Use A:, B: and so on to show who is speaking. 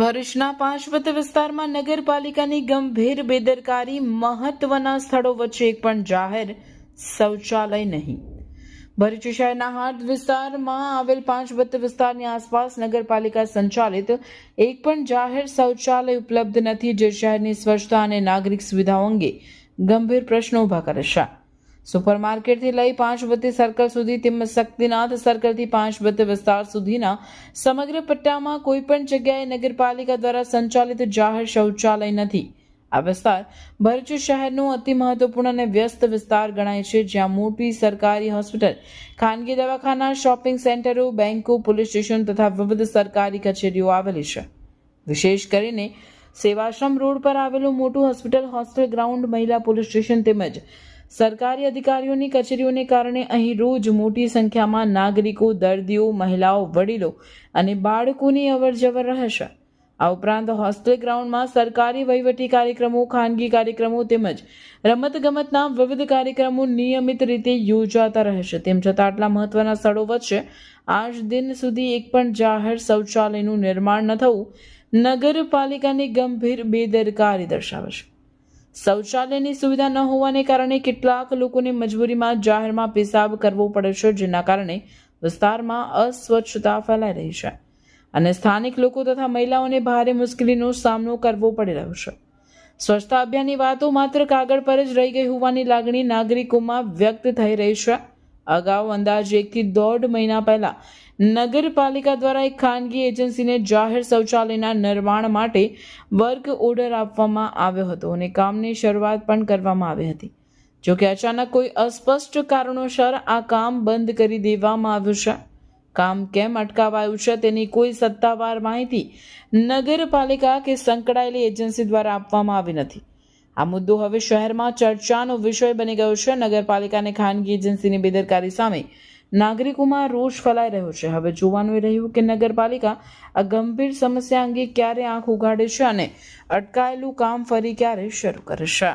A: ભરૂચના પાંચવત વિસ્તારમાં નગરપાલિકાની ગંભીર બેદરકારી મહત્વના સ્થળો વચ્ચે એક પણ જાહેર શૌચાલય નહીં. ભરૂચ શહેરના હાટ વિસ્તારમાં આવેલ પાંચવત વિસ્તારની આસપાસ નગરપાલિકા સંચાલિત એક પણ જાહેર શૌચાલય ઉપલબ્ધ નથી, જે શહેરની સ્વચ્છતા અને નાગરિક સુવિધાઓ અંગે ગંભીર પ્રશ્નો ઊભા કરે છે. સુપરમાર્કેટથી લઈ પાંચવતી સર્કલ સુધી તેમજ શક્તિનાથ સર્કલથી પાંચવતી વિસ્તાર સુધીના સમગ્ર પટ્ટામાં કોઈ પણ જગ્યાએ નગરપાલિકા દ્વારા સંચાલિત જાહેર શૌચાલય નથી. આ વિસ્તાર ભરૂચ શહેરનો અતિ મહત્વપૂર્ણ અને વ્યસ્ત વિસ્તાર ગણાય છે, જ્યાં મોટી સરકારી હોસ્પિટલ, ખાનગી દવાખાના, શોપિંગ સેન્ટરો બેન્કો પોલીસ સ્ટેશન તથા વિવિધ સરકારી કચેરીઓ આવેલી છે. વિશેષ કરીને સેવાશ્રમ રોડ પર આવેલું મોટું હોસ્પિટલ હોસ્ટેલ ગ્રાઉન્ડ મહિલા પોલીસ સ્ટેશન તેમજ સરકારી અધિકારીઓની કચેરીઓને કારણે અહીં રોજ મોટી સંખ્યામાં નાગરિકો, દર્દીઓ, મહિલાઓ, વડીલો અને બાળકોની અવરજવર રહેશે. આ ઉપરાંત હોસ્ટેલ ગ્રાઉન્ડમાં સરકારી વહીવટી કાર્યક્રમો, ખાનગી કાર્યક્રમો તેમજ રમતગમતના વિવિધ કાર્યક્રમો નિયમિત રીતે યોજાતા રહેશે. તેમ છતાં આટલા મહત્વના સ્થળો વચ્ચે આજ દિન સુધી એક પણ જાહેર શૌચાલયનું નિર્માણ ન થવું નગરપાલિકાની ગંભીર બેદરકારી દર્શાવે છે. શૌચાલયની સુવિધા ન હોવાને કારણે કેટલાક લોકોને મજબૂરીમાં જાહેરમાં પેશાબ કરવો પડે છે, જેના કારણે વિસ્તારમાં અસ્વચ્છતા ફેલાઈ રહી છે. અને સ્થાનિક લોકો તથા મહિલાઓને ભારે મુશ્કેલીનો સામનો કરવો પડી રહ્યો છે. સ્વચ્છતા અભિયાનની વાતો માત્ર કાગળ પર જ રહી ગઈ હોવાની લાગણી નાગરિકોમાં વ્યક્ત થઈ રહી છે. અગાઉ અંદાજે એકથી દોઢ મહિના પહેલા નગરપાલિકા દ્વારા એક ખાનગી એજન્સીને જાહેર શૌચાલયના નિર્માણ માટે વર્ક ઓર્ડર આપવામાં આવ્યો હતો અને કામની શરૂઆત પણ કરવામાં આવી હતી. જોકે અચાનક કોઈ અસ્પષ્ટ કારણોસર આ કામ બંધ કરી દેવામાં આવ્યું છે. કામ કેમ અટકાવાયું છે તેની કોઈ સત્તાવાર માહિતી નગરપાલિકા કે સંકળાયેલી એજન્સી દ્વારા આપવામાં આવી નથી. આ મુદ્દો હવે શહેરમાં ચર્ચાનો વિષય બની ગયો છે. નગરપાલિકાને ખાનગી એજન્સીની બેદરકારી સામે નાગરિકોમાં રોષ ફેલાઈ રહ્યો છે. હવે જોવાનું એ રહ્યું કે નગરપાલિકા આ ગંભીર સમસ્યા અંગે ક્યારે આંખ ઉગાડે છે અને અટકાયેલું કામ ફરી ક્યારે શરૂ કરશે